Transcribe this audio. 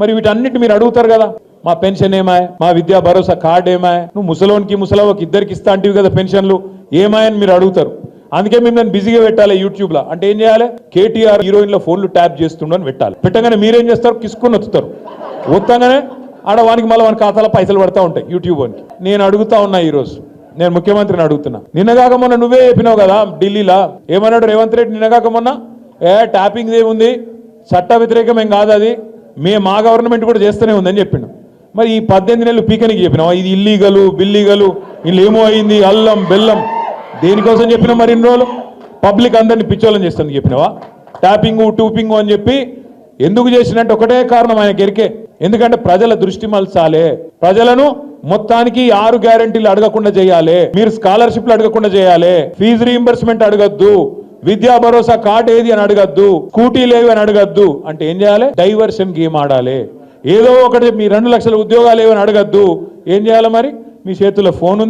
మరి వీటన్నిటి మీరు అడుగుతారు కదా? మా పెన్షన్ ఏమాయ? మా విద్యా భరోసా కార్డు ఏమాయ? నువ్వు ముసలోనికి ముసలవకి ఇద్దరికి ఇస్తా అంటివి కదా పెన్షన్లు? ఏమాయని మీరు అడుగుతారు. అందుకే మేము నన్ను బిజీగా పెట్టాలి యూట్యూబ్లో అంటే ఏం చేయాలి? కేటీఆర్ హీరోయిన్ల ఫోన్లు ట్యాప్ చేస్తుండ అని పెట్టాలి. పెట్టగానే మీరేం చేస్తారు? కిసుకుని వత్తుతారు వస్తాగానే ఆడ వానికి మళ్ళీ వాని ఖాతాలో పైసలు పడతా ఉంటాయి యూట్యూబ్ వానికి. నేను అడుగుతా ఉన్నా ఈరోజు. నేను ముఖ్యమంత్రిని అడుగుతున్నా. నిన్నగాక మొన్న నువ్వే చెప్పినావు కదా ఢిల్లీలో? ఏమన్నాడు రేవంత్ రెడ్డి నిన్నగాక మొన్న? ఏ ట్యాపింగ్ ఏముంది? చట్ట వ్యతిరేకం ఏం కాదు అది. మే మా గవర్నమెంట్ కూడా చేస్తూనే ఉందని చెప్పిండు. మరి ఈ పద్దెనిమిది నెలలు పీకనికి చెప్పినావా? ఇది ఇల్లీగలు బిల్లీగలు వీళ్ళు ఏమో అయింది? అల్లం బెల్లం. దేనికోసం చెప్పినా మరి ఇన్ని రోజులు? పబ్లిక్ అందరిని పిచ్చోళ్ళని చేస్తాను చెప్పినావా? ట్యాపింగు టూపింగు అని చెప్పి ఎందుకు చేసినట్టు ఒకటే కారణం ఆయన గెరికే. ఎందుకంటే ప్రజల దృష్టి మలచాలే. ప్రజలను మొత్తానికి ఆరు గ్యారెంటీలు అడగకుండా చేయాలి. మీరు స్కాలర్షిప్లు అడగకుండా చేయాలి. ఫీజు రీఎంబర్స్మెంట్ అడగద్దు. విద్యా భరోసా కార్డు ఏది అని అడగద్దు స్కూటీ లేవి అని అడగద్దు అంటే ఏం చేయాలి? డైవర్షన్ గేమ్ ఆడాలి. ఏదో ఒకటి మీ రెండు లక్షల ఉద్యోగాలు ఏవని అడగద్దు. ఏం చేయాలి మరి? మీ చేతిలో ఫోన్ ఉంది.